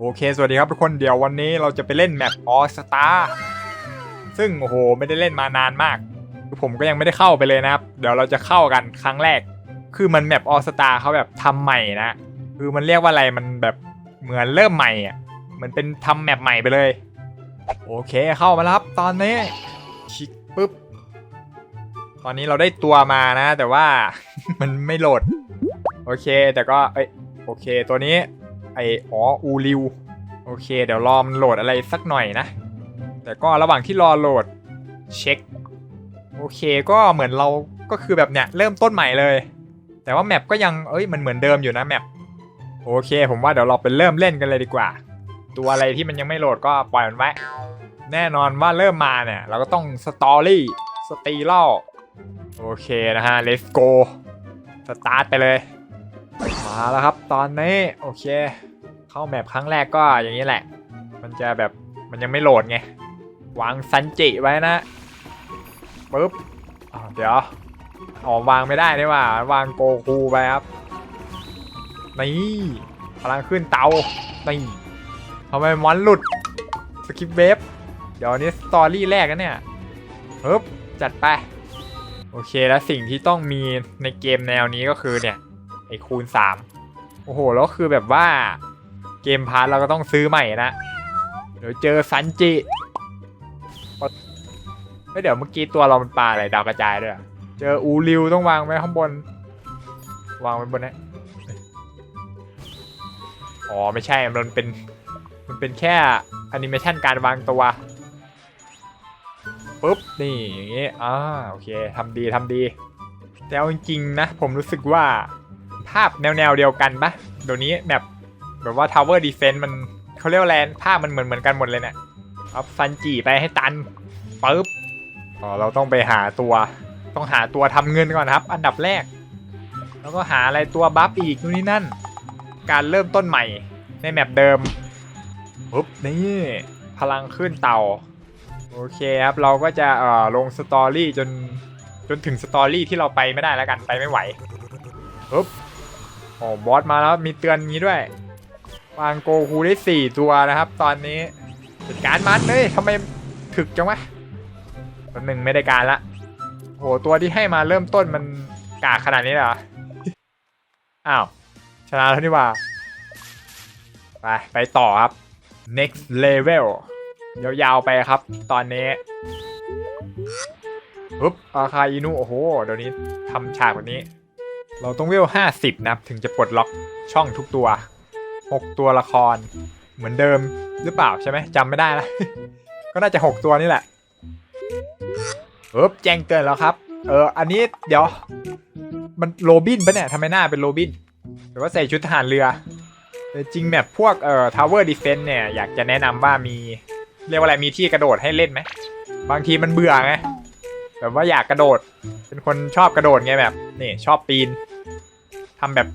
โอเค สวัสดีครับทุกคนเดี๋ยววันนี้เราจะไปเล่นแมปออสตาซึ่งโอ้โหไม่ได้เล่นมานานมากคือผมก็ยังไม่ได้เข้าไปเลยนะครับ เดี๋ยวเราจะเข้ากันครั้งแรก คือมันแมปออสตาเขาแบบทำใหม่นะ คือมันเรียกว่าอะไรมันแบบเหมือนเริ่มใหม่อะเหมือนเป็นทำแมปใหม่ไปเลย โอเคเข้ามาแล้วครับตอนนี้ชิคปุ๊บตอนนี้เราได้ตัวมานะ แต่ว่ามันไม่โหลด โอเค แต่ก็เอ้ยโอเค ตัวนี้ ไออ๋ออูริวโอเค เดี๋ยวรอมันโหลดอะไรสักหน่อยนะ แต่ก็ระหว่างที่รอโหลดเช็ค โอเคก็เหมือนเราก็คือแบบเนี้ยเริ่มต้นใหม่เลย แต่ว่าแมปก็ยังเอ้ยมันเหมือนเดิมอยู่นะแมปโอเค ผมว่าเดี๋ยวเราไปเริ่มเล่นกันเลยดีกว่า ตัวอะไรที่มันยังไม่โหลดก็ปล่อยมันไว้แน่นอนว่าเริ่มมาเนี่ยเราก็ต้องสตอรี่สตีเล่าโอเคนะฮะ let's go สตาร์ทไปเลย มาแล้วครับตอนนี้ โอเค เข้าแมปครั้งแรกก็อย่างนี้แหละ มันจะแบบมันยังไม่โหลดไง วางซันจิไว้นะปุ๊บเดี๋ยวอ๋อวางไม่ได้นี่ว่าวางโกคูไปครับ นี่พลังขึ้นเตา นี่ทำไมมอนหลุด สกิปเวฟเดี๋ยวนี้สตอรี่แรกนะเนี่ยปึ๊บจัดไป โอเคแล้วสิ่งที่ต้องมีในเกมแนวนี้ก็คือเนี่ย ไอคูณ 3 โอ้โห แล้วคือแบบว่า เกมพาร์ทเราก็ต้องซื้อใหม่นะ เดี๋ยวเจอซันจิเฮ้ยเดี๋ยวเมื่อกี้ตัวเรามันปลาอะไรดาวกระจายด้วย เจออูริวต้องวางไว้ข้างบน วางไว้บนนี้อ๋อไม่ใช่ มันเป็น มันเป็นแค่แอนิเมชันการวางตัวปุ๊บ นี่อย่างงี้อ่าโอเคทำดีทำดี แต่จริงๆนะ ผมรู้สึกว่าภาพแนวแนวๆเดียวกันปะเดี๋ยวนี้แบบ แบบว่า Tower Defense มันเขาเรียกแลนภาพมันเหมือนเหมือนกันหมดเลยเนี่ยเอาซันจีไปให้ตันปึ๊บอ๋อเราต้องไปหาตัว ต้องหาตัวทำเงินก่อนครับ อันดับแรก แล้วก็หาอะไรตัวบัฟอีกนู่นนี่นั่น การเริ่มต้นใหม่ในแมปเดิมปุ๊บนี่พลังขึ้นเต่า โอเคครับ เราก็จะเอ่อลงสตอรี่จนจนถึงสตอรี่ที่เราไปไม่ได้แล้วกันไปไม่ไหวปุ๊บโอ้บอสมาแล้วมีเตือนงี้ด้วย วางโกคูได้4ตัวนะครับ ตอนนี้จัดการมันเลยทำไมถึกจังวะแป๊บหนึ่งไม่ได้การละโหตัวที่ให้มาเริ่มต้นมันกากขนาดนี้เลยเหรออ้าวชนะแล้วนี่ว่าไปไปต่อครับ next level ยาวๆไปครับ ตอนนี้ปุ๊บอาคาอินุโอ้โห เดี๋ยวนี้ทำฉากแบบนี้ เราต้องเวล50นะครับ ถึงจะปลดล็อกช่องทุกตัว 6 ตัวละคร เหมือนเดิมหรือเปล่าใช่ไหมจำไม่ได้ละก็น่าจะ 6 ตัวนี่แหละปึ๊บแจ้งเตือนแล้วครับ เออ อันนี้เดี๋ยว มันโรบินปะเนี่ยทำไมหน้าเป็นโรบินหรือว่าใส่ชุดทหารเรือจริงแบบพวกเอ่อ Tower Defense เนี่ย อยากจะแนะนำว่ามี เรียกว่าอะไรมีที่กระโดดให้เล่นไหม บางทีมันเบื่อไงแบบว่าอยากกระโดด เป็นคนชอบกระโดดไงแบบ นี่ชอบปีนทำแบบ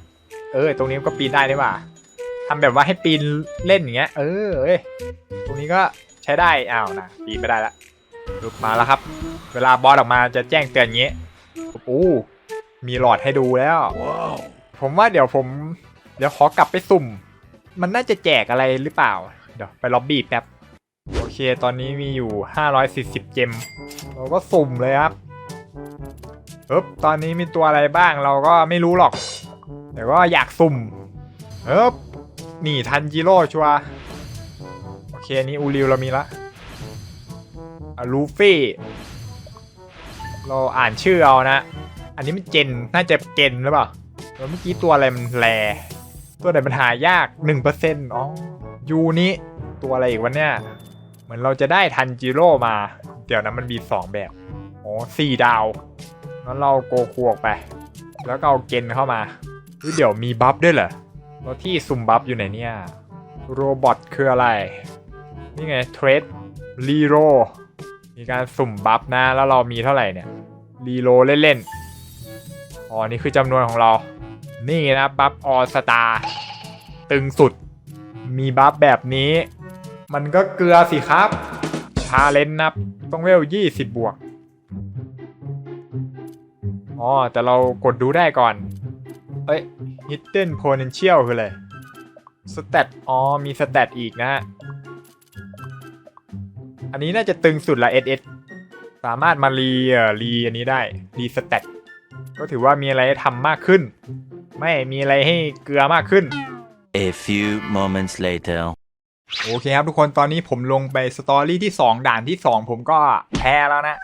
เออ ตรงนี้ก็ปีนได้นี่หว่า ทำแบบว่าให้ปีนเล่นอย่างเงี้ย เออเอ้ยตรงนี้ก็ใช้ได้อ้าวนะปีนไม่ได้ละลุกมาแล้วครับ เวลาบอสออกมาจะแจ้งเตือนอย่างงี้โอ้มีหลอดให้ดูแล้ว ผมว่าเดี๋ยวผม เดี๋ยวขอกลับไปสุ่ม มันน่าจะแจกอะไรหรือเปล่า เดี๋ยวไปล็อบบี้แป๊บ โอเค ตอนนี้มีอยู่ 540 เจม เราก็สุ่มเลยครับปึ๊บตอนนี้มีตัวอะไรบ้างเราก็ไม่รู้หรอก แต่ก็อยากสุ่มปึ๊บ หนีทันจิโร่ชัวโอเคนี่อูริวเรามีละอูฟี่ เราอ่านชื่อเอานะ อันนี้มันเจน น่าจะเจนหรือเปล่าแล้วเมื่อกี้ตัวอะไรมันแรตัวไหนมันหายาก1%อ๋อยูนี้ตัวอะไรอีกวันเนี้ยเหมือนเราจะได้ทันจิโร่มา เดี๋ยวนะมันมีสองแบบอ๋อสี่ดาวงั้นเราโกคูออกไป แล้วก็เอาเกนเข้ามาเฮ้ยเดี๋ยวมีบัฟด้วยเหรอ แล้วที่ซุ่มบัฟอยู่ไหนเนี่ย โรบอทคืออะไร นี่ไงเทรดรีโรมีการสุ่มบัฟนะ แล้วเรามีเท่าไหร่เนี่ยรีโรเล่นๆอ๋อนี่คือจำนวนของเรา นี่นะบัฟออสตาตึงสุด มีบัฟแบบนี้ มันก็เกลือสิครับชาเลนจ์นับต้องเวลยี่สิบบวกอ๋อแต่เรากดดูได้ก่อน เอ้ย hidden potential คืออะไรสเตตอ๋อ มีสเตตอีกนะฮะ อันนี้น่าจะตึงสุดละ SS สามารถมารีเอ่อรีอันนี้ได้ รีสเตตก็ถือว่ามีอะไรให้ทำมากขึ้น ไม่มีอะไรให้เกลือมากขึ้น A few moments later. โอเคครับทุกคนตอนนี้ผมลงไปสตอรี่ที่ 2 ด่านที่ 2 ผมก็แพ้แล้วนะ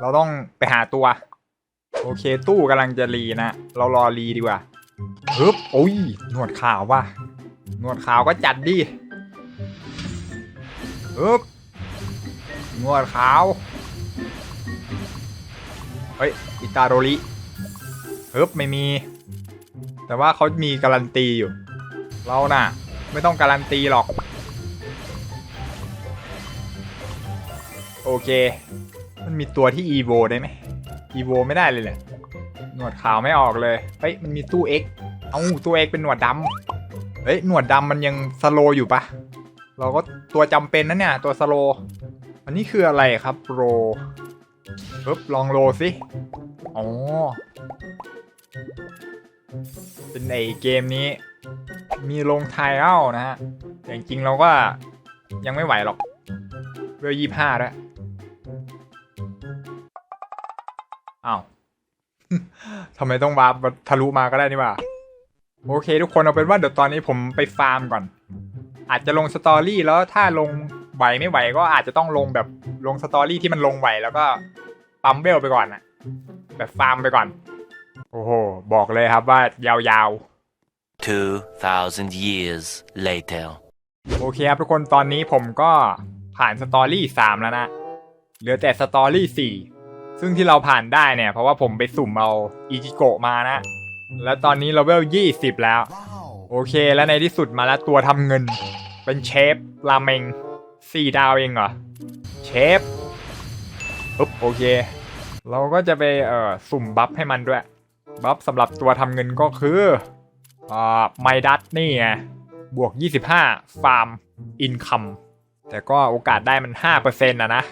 เราต้องไปหาตัว โอเคตู้กำลังจะรีนะ เรารอรีดีกว่า ฮึบโอ้ยหนวดขาวว่ะหนวดขาวก็จัดดิฮึบหนวดขาว เฮ้ย อิตาโรริฮึบไม่มี แต่ว่าเขามีการันตีอยู่ เราน่ะ ไม่ต้องการันตีหรอก โอเค มันมีตัวที่ EVO ได้ไหม EVO ไม่ได้เลยเนี่ยหนวดขาวไม่ออกเลย เฮ้ย มันมีตู้ X เอาตู้ X เป็นหนวดดำเฮ้ยหนวดดำมันยังสโลอยู่ปะเราก็ตัวจำเป็นนะเนี่ยตัวสโล อันนี้คืออะไรครับโรปึ๊บลองโลสิอ๋อเป็นไอเกมนี้ มีลงไทยเอ้านะฮะแต่จริงเราก็ยังไม่ไหวหรอกเวลยี่ห้าแล้วอ้าวทำไมต้องวาร์ปทะลุมาก็ได้นี่ว่า โอเคทุกคนเอาเป็นว่าเดี๋ยวตอนนี้ผมไปฟาร์มก่อน อาจจะลงสตอรี่แล้วถ้าลงไหวไม่ไหวก็อาจจะต้องลงแบบลงสตอรี่ที่มันลงไหวแล้วก็ปั๊มเวลไปก่อนนะแบบฟาร์มไปก่อน โอ้โห บอกเลยครับว่ายาวๆ 2,000 years later. โอเคครับทุกคนตอนนี้ผมก็ผ่านสตอรี่สามแล้วนะ เหลือแต่สตอรี่สี่ซึ่งที่เราผ่านได้เนี่ย เพราะว่าผมไปสุ่มเอาอิจิโกะมานะ แล้วตอนนี้เราเวลยี่สิบแล้ว โอเค แล้วในที่สุดมาแล้วตัวทำเงิน เป็นเชฟราเมงสี่ดาวเองเหรอ เชฟปุ๊บโอเค เราก็จะไปเอ่อสุ่มบัฟให้มันด้วย บัฟสำหรับตัวทำเงินก็คืออ่าไมดัตนี่ไง บวก 25 ฟาร์มอินคัมแต่ก็โอกาสได้มัน 5%นะนะ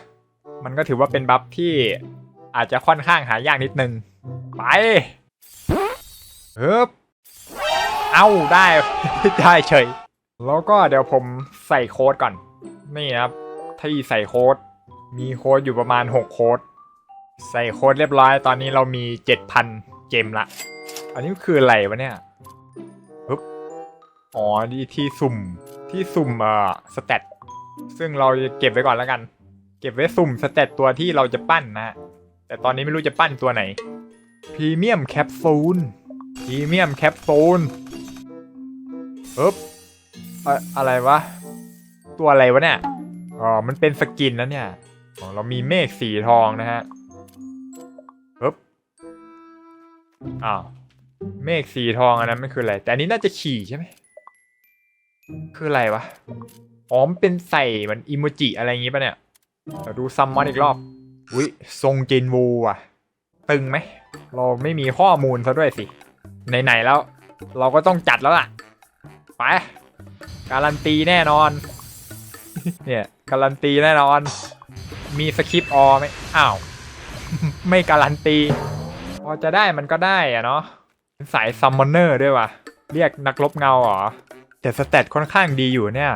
มันก็ถือว่าเป็นบัฟที่อาจจะค่อนข้างหายากนิดนึง ไป เฮ้บเอาได้ ได้เฉย แล้วก็เดี๋ยวผมใส่โค้ดก่อน นี่นะครับ ที่ใส่โค้ด มีโค้ดอยู่ประมาณ 6 โค้ด ใส่โค้ดเรียบร้อย ตอนนี้เรามี 7,000เจมละ อันนี้คืออะไรวะเนี่ยอ๋อที่ที่สุ่ม ที่สุ่มเอ่อสเตตซึ่งเราจะเก็บไว้ก่อนแล้วกัน เก็บไว้สุ่มสเตตตัวที่เราจะปั้นนะฮะแต่ตอนนี้ไม่รู้จะปั้นตัวไหนพรีเมียมแคปซูล พรีเมียมแคปซูลปึ๊บอะอะไรวะ ตัวอะไรวะเนี่ย อ๋อ มันเป็นสกินนะเนี่ยอ๋อเรามีเมฆสีทองนะฮะปึ๊บ อ้าว เมฆสีทองอันนั้นไม่คืออะไร แต่อันนี้น่าจะขี่ใช่ไหม คืออะไรวะ อ๋อ มันเป็นใส่เหมันอิโมจิอะไรอย่างงี้ป่ะเนี่ยเดี๋ยวดูซัมมอนอีกรอบ อุ้ยทรงจินวูอะ ตึงไหม เราไม่มีข้อมูลซะด้วยสิ ไหนๆแล้ว เราก็ต้องจัดแล้วล่ะ ไป การันตีแน่นอน เนี่ย การันตีแน่นอน มีสคริปต์ออไหมอ้าว ไม่การันตี พอจะได้มันก็ได้อะเนาะสายซัมมอนเนอร์ด้วยว่ะ เรียกนักลบเงาเหรอ แต่สเตตค่อนข้างดีอยู่เนี่ย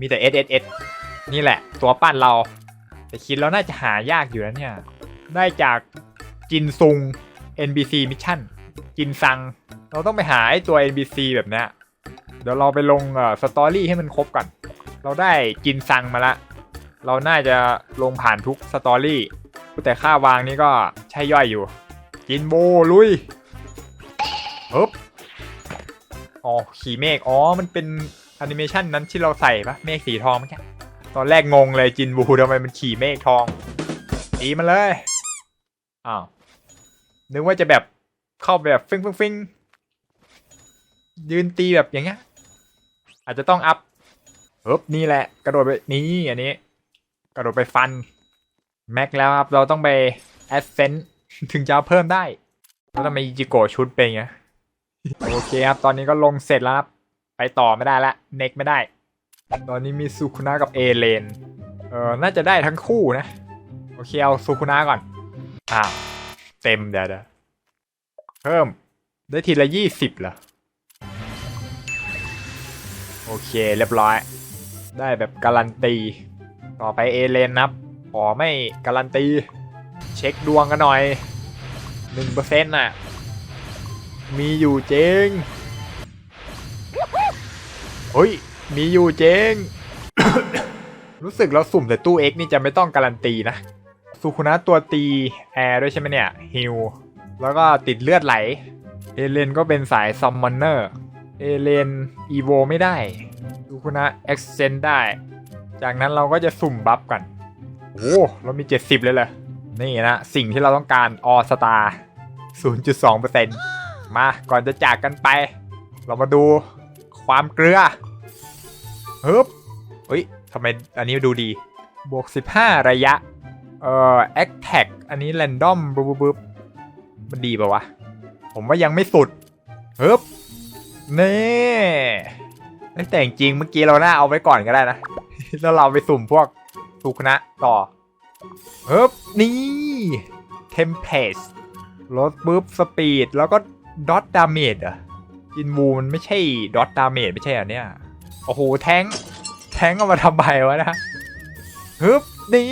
มีแต่ S S S นี่แหละ ตัวปั้นเรา แต่คิดแล้วน่าจะหายากอยู่แล้วเนี่ย ได้จากจินซุง NBC Mission จินซัง เราต้องไปหาไอ้ตัว NBC แบบเนี้ยเดี๋ยวเราไปลงอ่อสตอรี่ให้มันครบก่อน เราได้จินซังมาละ เราน่าจะลงผ่านทุกสตอรี่ แต่ค่าวางนี้ก็ใช่ย่อยอยู่จินโบลุยฮึบอ๋อ ขี่เมฆ อ๋อ มันเป็นแอนิเมชันนั้นที่เราใส่ปะเมฆสีทองเมื่อกี้ ตอนแรกงงเลยจินบูทำไมมันขี่เมฆทองตีมันเลย อ้าว นึกว่าจะแบบ เข้าไปแบบฟิงฟิงฟิงยืนตีแบบอย่างเงี้ย อาจจะต้องอัพเฮ้บนี่แหละ กระโดดไปนี่อันนี้ กระโดดไปฟัน แม็กแล้วครับ เราต้องไปแอสเซนถึงจะเพิ่มได้แล้วทำไมจิโกชุดเป็นไงโอเคครับ ตอนนี้ก็ลงเสร็จแล้วครับ ไปต่อไม่ได้ละเน็กไม่ได้ ตอนนี้มีซูคุนะกับเอเลนเออน่าจะได้ทั้งคู่นะ โอเคเอาซูคุนะก่อนอ้าวเต็มเดี๋ยวเดี๋ยว เพิ่มได้ทีละยี่สิบเหรอ โอเคเรียบร้อย ได้แบบการันตี ต่อไปเอเลนนับขอไม่การันตี เช็คดวงกันหน่อยหนึ่งเปอร์เซ็นต์น่ะ มีอยู่จริงเฮ้ย มีอยู่จริง รู้สึกเราสุ่มแต่ตู้ X นี่จะไม่ต้องการันตีนะ สุคุนะตัวตี แอร์ด้วยใช่ไหมเนี่ยฮิล แล้วก็ติดเลือดไหล เอเลนก็เป็นสายซัมมอนเนอร์ เอเลนอีโวไม่ได้สุคุนะเอ็กเซนได้ จากนั้นเราก็จะสุ่มบัฟกัน โอ้เรามี 70 เลยเลยนี่นะ สิ่งที่เราต้องการออสตาร์0.2%มา ก่อนจะจากกันไป เรามาดูความเกลือฮึบเฮ้ยทำไมอันนี้ดูดี บวก 15 ระยะ เอ่อ a t t a c อันนี้ random บึ๊บบึ๊บบึ๊บ มันดีป่าวะ ผมว่ายังไม่สุดฮึบนี่เอ้แต่จริงเมื่อกี้เราหน่าเอาไว้ก่อนก็ได้นะ แล้วเราไปสุ่มพวกสุคนะต่อฮึบนี่ Tempest ลดปุ๊บสปีดแล้วก็ดอทดาเมจอะจินวูมันไม่ใช่ดอทดาเมจไม่ใช่เหรอเนี่ยโอ้โหแทงแทงเอามาทำไมวะนะฮึบนี่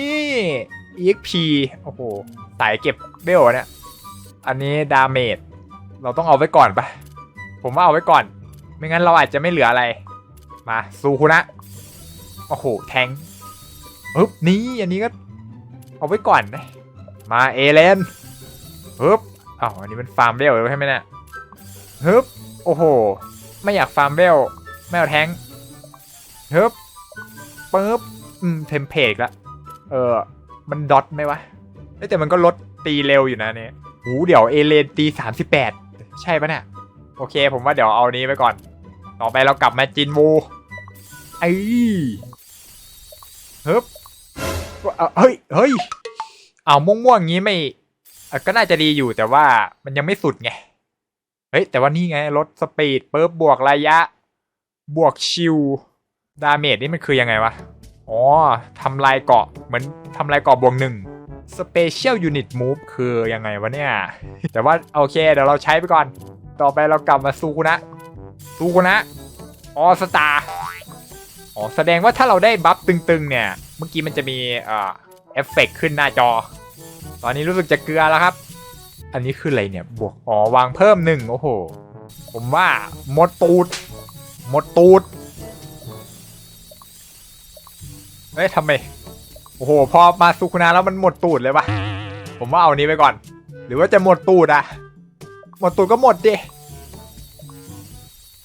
EXP โอ้โหสายเก็บเบลเนี่ย อันนี้ดาเมจเราต้องเอาไว้ก่อนปะผมว่าเอาไว้ก่อน ไม่งั้นเราอาจจะไม่เหลืออะไร มาซูคุนะโอ้โหแทงฮึบนี่อันนี้ก็เอาไว้ก่อนนะมาเอเลนฮึบอ้าวอันนี้มันฟาร์มเบลใช่ไหมเนี่ยฮึบโอ้โห ไม่อยากฟาร์มเบลไม่เอาแทงฮึบปึ๊บอืมเทมเพลตละเออ มันดอทไหมวะเอ้ยแต่มันก็ลดตีเร็วอยู่นะเนี่ย หูเดี๋ยวเอเลนตีสามสิบแปดใช่ปะเนี่ย โอเค ผมว่าเดี๋ยวเอานี้ไปก่อน ต่อไปเรากลับมาจินวูไอ้ฮึบเอ่อเฮ้ย เฮ้ย เอาม่วงๆงี้ไม่ ก็น่าจะดีอยู่แต่ว่ามันยังไม่สุดไง เฮ้ย แต่ว่านี่ไงลดสปีดเปุ๊บบวกระยะ บวกชิลดาเมจนี่มันคือยังไงวะ อ๋อทำลายเกาะเหมือนทำลายเกาะบวกหนึ่ง Special Unit Move คือยังไงวะเนี่ย แต่ว่าโอเคเดี๋ยวเราใช้ไปก่อน ต่อไปเรากลับมาซูกุนะซูกุนะออสตาอ๋อแสดงว่าถ้าเราได้บัฟตึงๆเนี่ย เมื่อกี้มันจะมีเอ่อเอฟเฟกขึ้นหน้าจอ ตอนนี้รู้สึกจะเกลือแล้วครับ อันนี้คืออะไรเนี่ย บวก อ๋อ วางเพิ่มหนึ่งโอ้โห ผมว่า หมดตูด หมดตูด เฮ้ยทำไม โอ้โห พอมาซูคุนาแล้วมันหมดตูดเลยวะผมว่าเอานี้ไปก่อน หรือว่าจะหมดตูดอะหมดตูดก็หมดดิ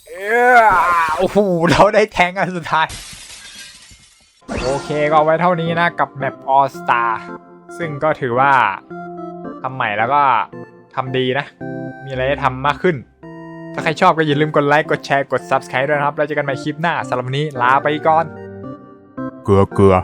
เออโอ้โหเราได้แทงอันสุดท้าย โอเคก็ไว้เท่านี้นะกับแมป All Star ซึ่งก็ถือว่าทำใหม่แล้วก็ทำดีนะ มีอะไรให้ทำมากขึ้น ถ้าใครชอบก็อย่าลืมกดไลค์ กดแชร์ กด Subscribe ด้วยนะครับ แล้วเจอกันใหม่คลิปหน้าสำหรับวันนี้ลาไปก่อน เกลือเกลือ